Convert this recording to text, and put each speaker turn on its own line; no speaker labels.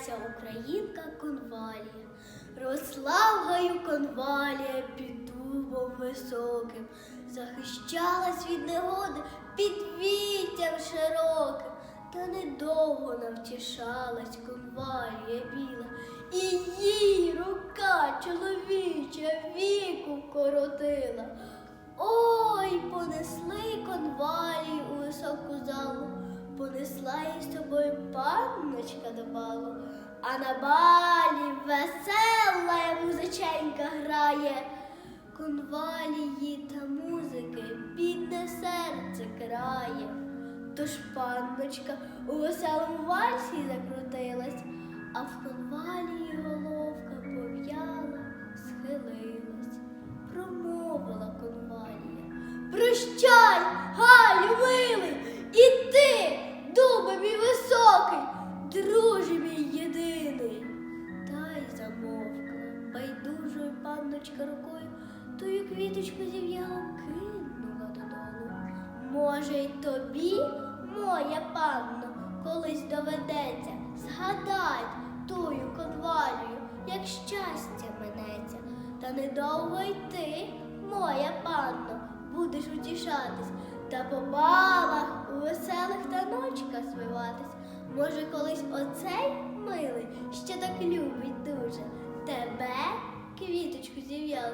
Леся Українка конвалія. Росла конвалія під дубом високим, захищалась від негоди під віттям широким, та недовго навтішалась конвалія біла, і їй рука чоловіча віку коротила. Ой, понесли залу, понесла їй з собою панночка до балу, а на балі весела музиченька грає. Конвалії та музики бідне серце крає. Тож панночка у веселому вальсі закрутилась, а в конвалії головка пов'яла, схилилась, промовила конвалія. Прощай, Галю, байдужою рукою, тую квіточку зів'яло кинула додолу. Може, й тобі, моя панно, колись доведеться згадать тую конвалію, як щастя минеться. Та недовго й ти, моя панно, будеш утішатись та по балах у веселих таночках звиватись. Може, колись оцей милий, що так любить дуже, Dữ liệu.